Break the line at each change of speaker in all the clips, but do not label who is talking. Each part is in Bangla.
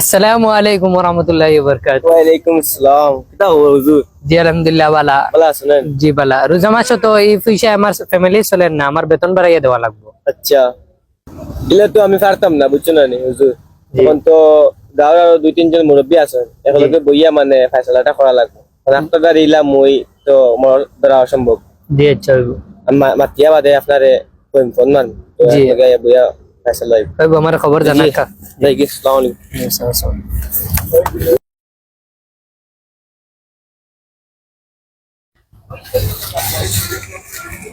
আসসালামু আলাইকুম রহমতুল্লাহ বরকাত
ওয়ালাইকুম আসসালাম। কিতা হব হুজুর?
জি আলহামদুলিল্লাহ বালা
আছেন?
জি বালা রোজা মাসে তো এই পয়সা আমার ফ্যামিলি চলেন না আমার বেতন বাড়াইয়া দেওয়া লাগবে।
আচ্ছা। তো আমি পারতাম না বুঝছ না নি হুজুর? তখন তো দুই তিনজন মুৰব্বী আছেন একেলগে বহিয়া মানে ফাইসলাটা করা লাগবে। দ্বারা ইলা মই তো মোর দ্বারা অসম্ভব
জি আচ্ছা
মাতিয়া বাদে আপনারে ফোন মান
জি।
একলগে বহিয়া ফাইসলা হইব
হইব আমার খবর জানা
জি। যাই কি আসসালামু আলাইকুম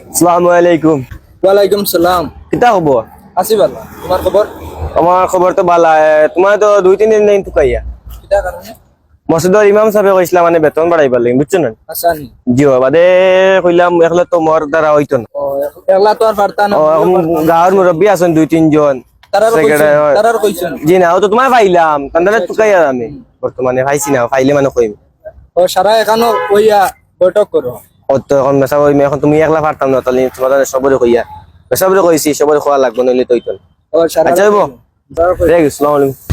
আসসালামু আলাইকুম
ওয়ালাইকুম সালাম
কিতা হব
আছি ভালো তোমার খবর
আমার খবর তো ভালো তোমার তো দুই তিন দিন টুকাইয়া
কিটা কারণে
মসজিদর ইমাম সাহেব কইছিলা মানে বেতন বাড়াইবার লাগে বুঝছ না
আসানি
জিও বাদে কইলাম একলা তো মোর দ্বারা হইতো না।
একলা তো আর পারতা না
গাঁৱৰ মুরব্বী আছেন দুই তিনজন। জি না তো তোমার পাইলাম টুকাই আর আমি। বর্তমানে পাইছি না পাইলে মানে কইম।
ও সারা এখানো কইয়া বৈঠক করো
ও তো এখন মেসা কইম এখন তুমি একলা পারতাম না তাহলে তোমার সবরে কইয়া। সবরে কইছি সবরে খোয়া লাগবে নইলে তো হইতো আচ্ছা হইব। আসসালামু আলাইকুম।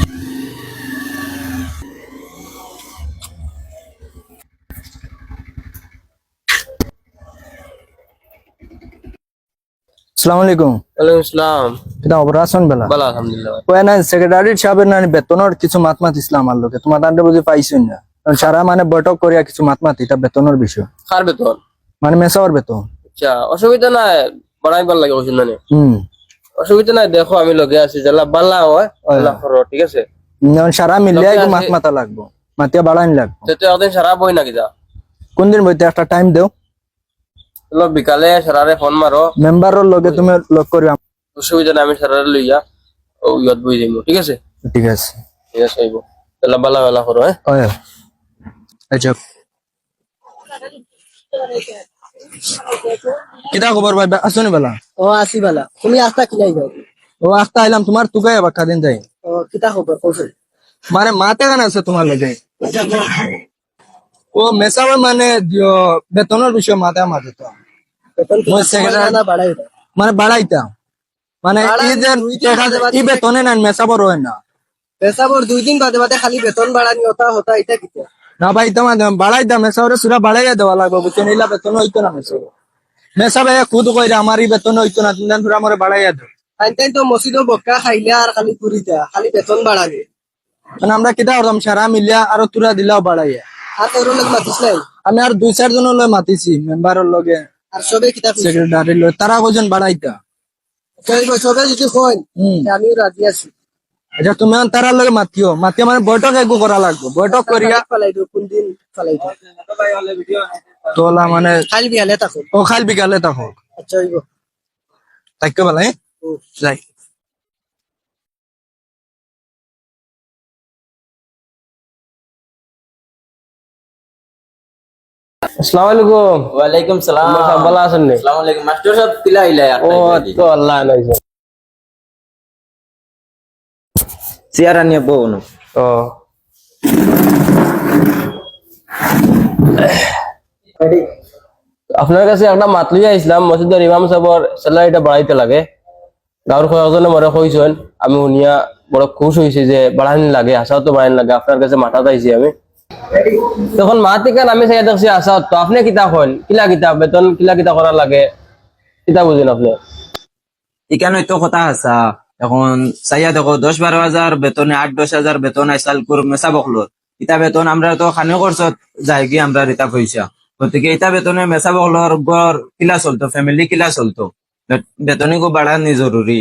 আসসালামু আলাইকুম।
ওয়ালাইকুম আসসালাম।
কিটা খবর বেলা।
ভালো আলহামদুলিল্লাহ।
ওই না সেক্রেটারি সাহেবের না বেতনের কিছু মাত মাত ইসলাম আর লোকে। তোমার তান্ডে বুঝি পাইছেন না? কারণ সারা মানে বৈঠক করিয়া কিছু মাত মাত এটা বেতনের বিষয়।
কার বেতন?
মানে মেসাওয়ার বেতন।
আচ্ছা অসুবিধা নাই বাড়াইবার লাগে
হম।
অসুবিধা নাই দেখো আমি লগে আছি জেলা বালা হয় করো ঠিক আছে?
যেমন সারা মিলিয়ে
লোকে
মাত মাতা লাগবো। মাতিয়া বাড়াইন লাগবো।
তো তুই একদিন সারা বই নাকি যা
কোন দিন বইতে একটা টাইম দেও।
চলো বিকালে সারারে ফোন মারো।
মেম্বারের লগে তুমি লগ করিবা।
অসুবিধা নাই আমি সারারে লইয়া ও ইয়ত বই যাইব ঠিক আছে?
ঠিক আছে।
ঠিক আছে হইব জেলা বালা বালা করো হ্যাঁ?
ওই আচ্ছা কিতা খবর ভাই? আসনি বেলা?
ও আসি বালা। তুমি আস্তা কিলাই যাও
ও আস্তা আইলাম। তোমার তুকাই আবার কাদিন যাই
ও কিতা খবর কৌশল
মানে মাতে গান আছে তোমার লগে। ও মেসাবে মানে বেতনের বিষয় মাথা মাতে তো মানে বাড়াইতাম মানে ই যে বেতনে না মেসাবর হয় না।
পেশাবর দুই দিন বাদে বাদে খালি বেতন বাড়ানি হতা হতা এটা কিতা
না ভাই তোমার বাড়াইতাম মেসাবরে সুরা বাড়াইয়া দেওয়া লাগবে বুঝছেন ইলা বেতন হইতো না মেসাব মেসাবে খুদ কইরা আমার ই বেতন হইতো না তুমি সুরা আমার বাড়াইয়া দেও
তাই তো মসজিদও বক্কা খাইলে আর খালি পুরিতা খালি বেতন বাড়াবে
মানে আমরা কিতা করতাম সারা মিলিয়া আর তুরা দিলাও বাড়াইয়া
আর তোর লোক মাতিস নাই?
আমি আর দুই চার জনের মাতিছি মেম্বারের লগে।
আর সবে
তারা বাড়াইতা
সবে যদি কইন
হুম।
আমিও রাজি আছি।
আচ্ছা তুমি আর তারার লগে মাতিও। মাতিও মানে বৈঠক একগু করা লাগবে। বৈঠক করিয়া
ফালাই দিও কোন দিন
তোলা মানে
খালি বিহালে থাকো
ও খাল বিকালে তখন
আচ্ছা হইব।
থাকতে যাই।
আসসালামু আলাইকুম
ওয়ালাইকুম সালাম
তোমরা সব ভালো আছেন নি
আসসালামু আলাইকুম মাস্টার সাহেব কিলা আইলা
ও তো আল্লাহ নাইছে
চেয়ার আনিয়ে বউন
ও আপনার কাছে একটা মাত লইয়া আইসলাম মসজিদের ইমাম সাহেবর স্যালারিটা বাড়াইতে লাগে গাঁৱৰ কয়েকজনে মরে কইছেন আমি শুনিয়া বড় খুশ হয়েছি যে বাড়ানি লাগে আশাও তো বাড়ানি লাগে আপনার কাছে মাথাত আইছি আমি তখন মাতি কান আমি চাই দেখছি আশা তো আপনি কিতা কন কিলা কিতা বেতন কিলা কিতা করা লাগে কিতা বুঝেন আপনি?
এখানে তো কথা আছে। এখন চাইয়া দেখো দশ বারো হাজার বেতনে আট দশ হাজার বেতন আইসাল করে মেসা বকলো ইটা বেতন আমরা তো খানি করছ যাই কি আমরা রিতা পয়সা গতিকে ইটা বেতনে মেসা বকলোর গড় কিলা চলতো ফ্যামিলি কিলা চলতো। বেতনে গো বাড়ানি জরুরি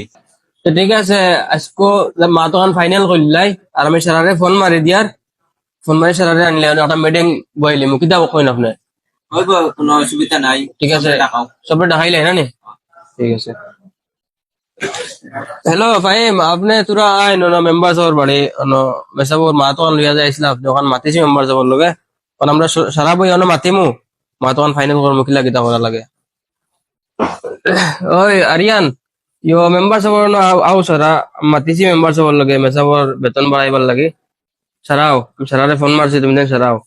তো ঠিক আছে আজকো মা তখন ফাইনাল করলাই আর আমি সারারে ফোন মারি দিয়ার ফোন মারি সারারে আনলে একটা মিটিং বইলি মোক কিতা কইন আপনি
কোনো অসুবিধা নাই।
ঠিক আছে।
দেখাও।
সবে দেখাইলে না নি? ঠিক আছে। হ্যালো ফাহিম আপনি তোরা আই ন মেম্বার সবার বাড়ি ন মেসাবর মা তখন লইয়া যাইছিল আপনি ওখান মাতিছি মেম্বার সবার লগে। কারণ আমরা সারা বই অন মাতিমু। মা তখন ফাইনাল করব কিলা কিতা করা লাগে। ওই আরিয়ান ইয়ো মেম্বার সবার আও সারা মাতিছি মেম্বার সবার লগে মেসাবর বেতন বাড়াইবার লাগে। সারাও আমি সারারে ফোন মারছি তুমি দেখ সারাও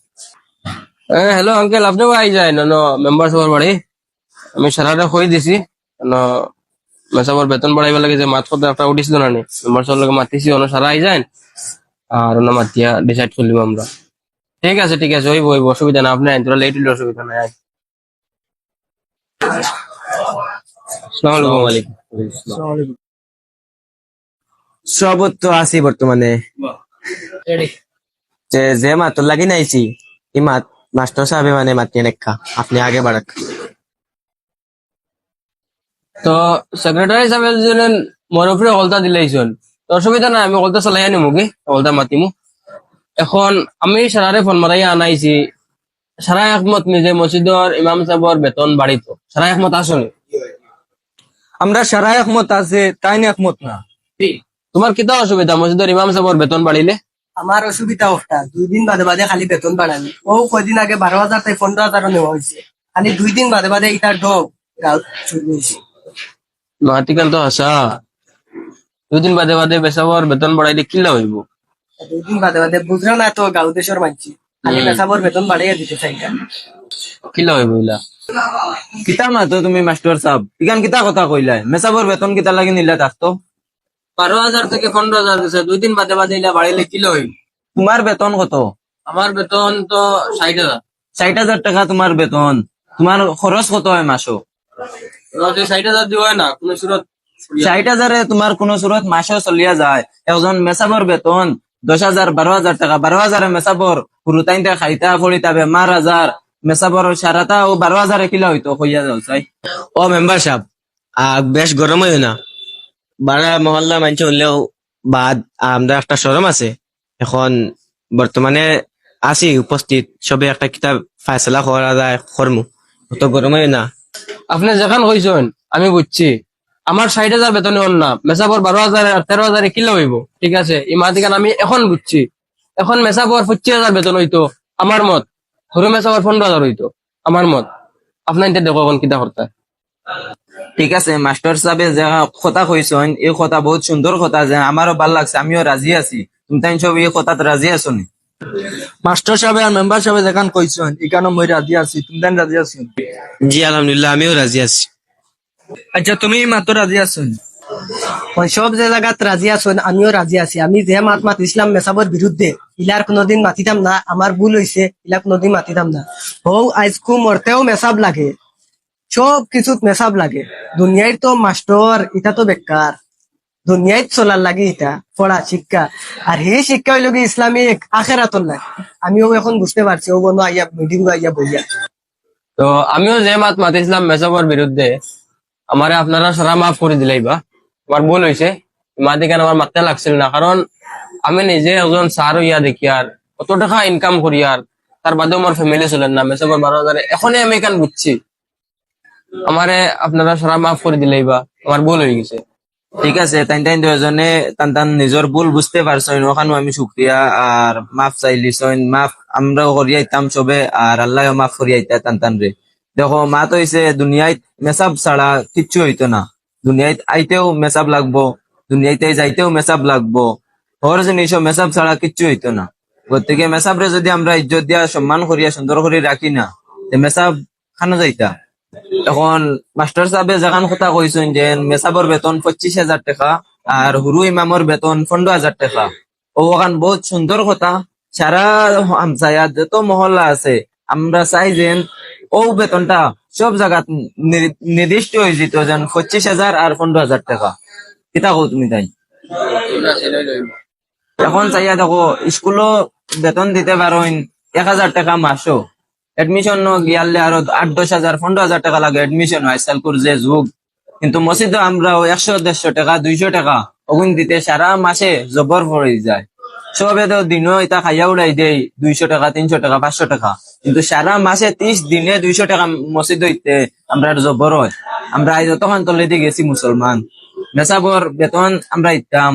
হ্যালো আঙ্কেল আপনিও আই যায় ন মেম্বার সবার বাড়ি। আমি সারারে কই দিছি মেসাবর বেতন বাড়াইবার লাগে যে মাত কথা একটা উঠিছিল না নি। মেম্বার সবার লগে মাতিছি অন সারা আই যায় আর ওনা মাতিয়া ডিসাইড করলিম আমরা। ঠিক আছে ঠিক আছে ওইব ওইব অসুবিধা না আপনি আইন তোরা লেট হইলে অসুবিধা নাই আইন। আসসালামু আলাইকুম।
সবত তো আছি বর্তমানে। যে যে মাতর লাগি নাইছি ই মাত মাস্টার সাহেব মানে মাতিয়ে নেখা আপনি আগে বাড়াক।
তো সেক্রেটারি সাহেব যেন মোর উপরে হলতা দিলাইছন তো অসুবিধা নাই আমি হলতা চালাই আনিমু কি? হলতা মাতিমু। এখন আমি সারারে ফোন মারাই আনাইছি সারা একমত নিজে মসজিদর ইমাম সাহেবর বেতন বাড়িত সারা একমত আসলে
আমরা সারা একমত আছে তাই না একমত না।
তোমার কিতা অসুবিধা? মসজিদর ইমাম সাহেবর বেতন বাড়িলে
আমার অসুবিধা একটা দুই দিন বাদে বাদে খালি বেতন বাড়ানি ও কয়দিন আগে বারো হাজার থেকে পনেরো হাজারও নেওয়া হয়েছে খালি দুই দিন বাদে বাদে ইটার হয়েছে
মাটিকান তো হাসা দুদিন বাদে বাদে বেসাবর বেতন বাড়াইলে কিলা হইব?
দুই দিন বাদে বাদে বুঝলো না তো গাঁও দেশের মানছি খালি পেশাবর বেতন বাড়িয়ে দিতে চাই
কিলা হইব ইলা
কিতা মাতো তুমি মাস্টার সাহেব ইখান কিতা কথা কইলাই। মেসাবর বেতন কিতা লাগি নিলা থাকতো
বারো হাজার থেকে পনেরো হাজার দিছে। দুই দিন বাদে বাদে ইলা বাড়াইলে কিলা হইব
তোমার বেতন কত?
আমার বেতন তো ষাট হাজার।
ষাট হাজার টাকা তোমার বেতন। তোমার খরচ কত হয় মাসো?
ষাট হাজার দিয়ে হয় না কোনো সুরত
ষাট হাজারে তোমার কোন সুরত মাসও চলিয়া যায়। একজন মেসাবর বেতন দশ হাজার বারো হাজার টাকা। বারো হাজারে মেসাবর হুরুতাইনতে খাইতা ফড়িতা বেমার হাজার মেসাবর সারাটা ও বারো হাজারে কিলা হইতো কইয়া যাও চাই। ও মেম্বার সাহেব বেশ গরম হয় না। বারা মহল্লা মানছে হলেও বাদ আমরা একটা শরম আছে। এখন বর্তমানে আছি উপস্থিত সবে একটা কিতাব ফায়সলা করা যায় কর্মু অত গরম না।
আপনি যেখান কইছেন আমি বুঝছি। আমার ষাট হাজার বেতনে না। মেসাবর বারো হাজার তেরো হাজারে কিলা হইব। ঠিক আছে, এই মাতিকান আমি এখন বুঝছি। এখন মেসাবর পঁচিশ হাজার বেতন হইতো আমার মত। সরু মেসাবর পনেরো হাজার হইতো আমার মত। আপনার দেখো এখন কিতা করতে
ঠিক আছে মাস্টার সাহেবে যে কথা কইছেন এই কথা বহুত সুন্দর কথা যে আমারও ভালো লাগছে আমিও রাজি আছি। তুমি তাই সব এই কথাত রাজি আছো নি?
মাস্টার সাহেব আর মেম্বার সাহেব যেখান কইছেন এখানে মই রাজি আছি তুমি দেন রাজি আছি
জি আলহামদুলিল্লাহ আমিও রাজি আছি।
আচ্ছা তুমি মাত্র রাজি আছেন
ওই সব যে জায়গাত রাজি আছেন আমিও রাজি আছি। আমি যে মাত মাত ইসলাম মেসাবর বিরুদ্ধে ইলার কোনোদিন মাতিতাম না আমার ভুল হয়েছে ইলা কোনোদিন মাতিতাম না। হৌ আজকু মরতেও মেসাব লাগে। সব কিছুত মেসাব লাগে। দুনিয়ায় তো মাস্টর এটা তো বেকার দুনিয়ায় চলার লাগে এটা পড়া শিক্ষা। আর সেই শিক্ষা হইল কি ইসলামিক আখেরাতর লাগে আমিও এখন বুঝতে পারছি ও বন্ধু আইয়া, মিটিং আইয়া বইয়া
তো আমিও যে মাত মাতিছিলাম মেসাবর বিরুদ্ধে আমারে আপনারা সারা মাফ করে দিলাই বা আমার ভুল হয়েছে মাতিকান আমার মারতে লাগছিল না। কারণ আমি নিজে একজন স্যার হইয়া দেখি আর কত টাকা ইনকাম করি আর তার বাদেও আমার ফ্যামিলি চলেন না। মেসাবর বারো হাজারে এখনই আমি এখান বুঝছি আমারে আপনারা সারা মাফ করে দিলাই বা আমার ভুল হয়ে গেছে।
ঠিক আছে তাই তাই দুজনে তান তান নিজের ভুল বুঝতে পারছেন ওখানে আমি শুক্রিয়া। আর মাফ চাইলিছেন মাফ, আমরাও করি আইতাম সবে, আর আল্লাহ মাফ করি আইতা তান তান রে। দেখো, মাত হইছে দুনিয়ায় মেসাব ছাড়া কিচ্ছু হইতো না। দুনিয়ায় আইতেও মেসাব লাগবো, দুনিয়াইতে যাইতেও মেসাব লাগবো। হর জিনিসও মেসাব ছাড়া কিচ্ছু হইতো না। গতিকে মেসাবরে যদি আমরা ইজ্জত দিয়া, সম্মান করিয়া, সুন্দর করে রাখি না, তে মেসাব খানো যাইতা। এখন মাস্টার সাহেবে যেখান কথা কইছেন যে মেসাবর বেতন পঁচিশ হাজার টাকা আর হুরু ইমামর বেতন পনেরো হাজার টাকা। ও ওখান বহুত সুন্দর কথা। সারা হামসায়া যত মহল্লা আছে, আমরা চাই যে ও বেতনটা সব জায়গাত নি- নির্দিষ্ট হয়ে যেত যেন পঁচিশ হাজার আর পনেরো হাজার টাকা। কিতা কো তুমি তাই? এখন চাইয়া দেখো স্কুলও বেতন দিতে পারেন এক হাজার টাকা মাসও এডমিশন গিয়ালে আরও আট, দশ হাজার, পনেরো হাজার টাকা লাগে এডমিশন হয় সালকুর যে যুগ কিন্তু মসজিদে আমরা একশো, দেড়শো টাকা, দুইশো টাকা অগুন দিতে সারা মাসে জবর পড়ে যায়। সবে তো দিনও এটা খাইয়া উড়াই দেই, দুইশো টাকা, তিনশো টাকা, পাঁচশো টাকা। কিন্তু সারা মাসে ত্রিশ দিনে দুইশো টাকা মসজিদ হইতে আমরা জবর হয়। আমরা আজ তখন তলে গেছি মুসলমান মেসাবর বেতন আমরা ইতাম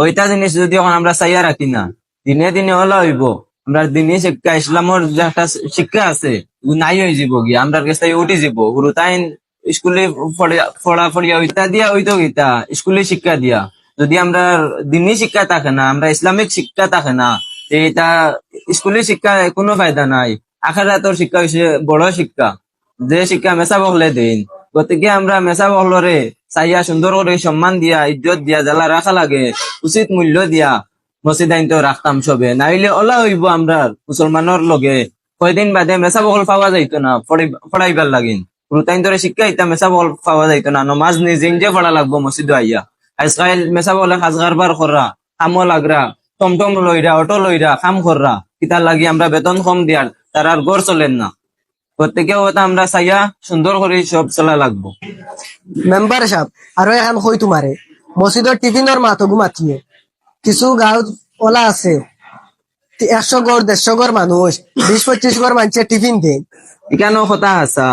ওইটা জিনিস যদি এখন আমরা চাইয়া রাখি না, দিনে দিনে হলো হইব। আমরা দিনে শিক্ষা ইসলামর যে একটা শিক্ষা আছে নাই হয়ে যাব গিয়া আমরা কাছে উঠে যাব গুরু তাই স্কুলে পড়া- পড়িয়া ওইটা দিয়া ওইতো গীতা, স্কুলে শিক্ষা দিয়া। যদি আমরা দিনী শিক্ষা থাকে না, আমরা ইসলামিক শিক্ষা থাকে না এটা স্কুলের শিক্ষা কোনো ফায়দা নাই। আখারাতর শিক্ষা হচ্ছে বড় শিক্ষা। যে শিক্ষা মেসা বহলে দিন। গতিকে আমরা মেসা বহলরে চাইয়া সুন্দর করে সম্মান দিয়া, ইজ্জত দিয়া, জ্বালা রাখা লাগে, উচিত মূল্য দিয়া। মসজিদ তো রাখতাম সবে। নাইলে ওলা হইব আমরা মুসলমানের লগে। কয়দিন বাদে মেসা বকল পাওয়া যাইতো না, পড়াই- পড়াইবার লাগিন। রুতাইন ধরে শিক্ষা ইতা মেসা বকল পাওয়া যাইতো না, নমাজ নিজে নিজে পড়া লাগবো মসজিদ আইয়া। আজকাল মেসা বলে সাজগার বার কররা কামো লাগরা টমটম লইরা অটো লইরা কাম কররা কিতার লাগি আমরা বেতন কম দিয়ার তার আর গড় চলেন না। আমরা চাইয়া সুন্দর করে সব চলা লাগবো।
মেম্বার সাহেব আরও এখন কই তোমারে মসজিদের টিফিনের মাথগু মাতিয়ে কিছু গাঁও ওলা আছে। একশো গড়, দেড়শো গড় মানুষ বিশ পঁচিশ গড় মানুষের টিফিন দেয়।
এখানেও কথা আছা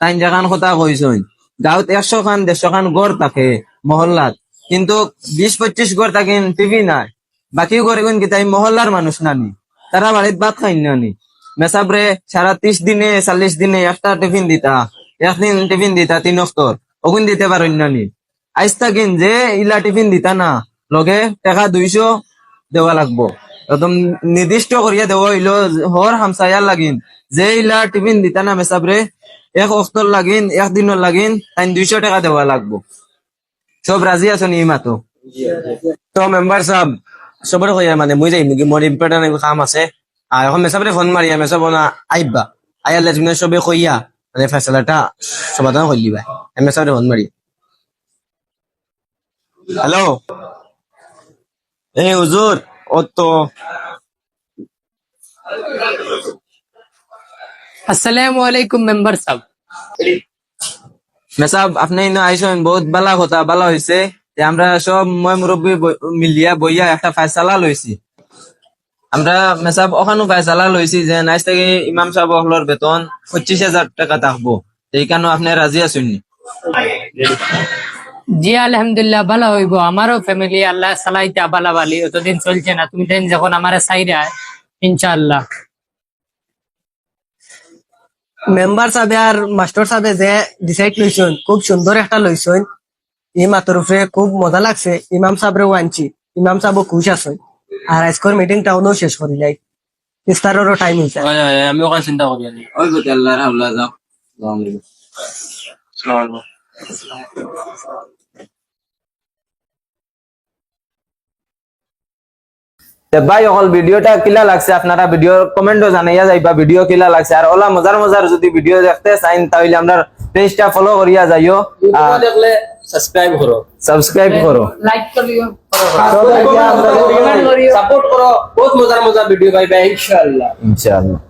তাই যেখান কথা কইছইন গাঁৱত একশো খান দেড়শো খান গড় থাকে মহল্লাত, কিন্তু বিশ পঁচিশ গড় থাকেন টিভি নাই। বাকি গড় এগুন কি তাই মহল্লার মানুষ নানি তারা বাড়িত ভাত খাই নানি মেসাবরে সারা ত্রিশ দিনে, চল্লিশ দিনে একটা টিফিন দিতা একদিন টিফিন দিতা তিন অক্তর ওগুন দিতে পারেন নানি আইস থাকেন যে, ইলা টিফিন দিতা না। লগে টাকা দুইশো দেওয়া লাগবো। একদম নির্দিষ্ট করিয়া দেওয়া হইল হর হামসায়ার লাগিন। যে ইলা টিফিন দিতা না মেসাবরে এক অক্তর লাগিন একদিনের লাগিন তাই দুইশো টাকা দেওয়া লাগবো। সব রাজি আছো নি মাতো?
তো মেম্বার সাহেব সবরে কইয়া মানে মই যাই নেকি মোর ইম্পর্টেন্ট কাম আছে। আর এখন মেসাবরে ফোন মারিয়া মেসাব না আইবা আইয়া লেজমিনে সবে কইয়া মানে ফেসলাটা সমাধান করলি ভাই মেসাবরে ফোন মারি হ্যালো এই হুজুর ও তো
আসসালামু আলাইকুম মেম্বার সাহেব।
মেসাব আপনি ইনো আইসেন বহুত বালা কথা বালা হয়েছে যে আমরা সব মই মুরব্বী মিলিয়া বইয়া একটা ফায়সালা লইছি। আমরা মেসাব ওখানো ফায়সালা লইছি যে নাইস থেকে ইমাম সাহেব হলর বেতন পঁচিশ হাজার টাকা থাকব। এই কারণে আপনি রাজি আছেন নি?
জি আলহামদুলিল্লাহ ভালো হইব। আমারও ফ্যামিলি আল্লাহ সালাইতা বালা বালি অতদিন চলছে না। তুমি দেন যখন আমার সাইরা ইনশাআল্লাহ।
মেম্বার সাহেব আর মাস্টার সাহেবে যে ডিসাইড লইছেন খুব সুন্দর একটা লইছেন। এই মাতর উপরে খুব মজা লাগছে। ইমাম সাহেবরে আনছি। ইমাম সাহেবও খুশ আছেন। আর আজকের মিটিং টাউনও শেষ করি যাই ইফতারেরও টাইম হয়েছে।
আমি ওখানে চিন্তা করি আনি
ওই গতি আল্লাহ রাহুল্লাহ যাও। তে ভাই অকল ভিডিওটা কিলা লাগছে আপনারা ভিডিও কমেন্টও জানাইয়া যাইবা ভিডিও কিলা লাগছে। আর ওলা মজার মজার যদি ভিডিও দেখতে চাইন তাহলে আমরা পেজটা ফলো করিয়া যাইও।
দেখলে সাবস্ক্রাইব করো
সাবস্ক্রাইব করো
লাইক করিও
সাপোর্ট করো বহুত মজার মজার ভিডিও পাইবা ইনশাআল্লাহ।
ইনশাআল্লাহ।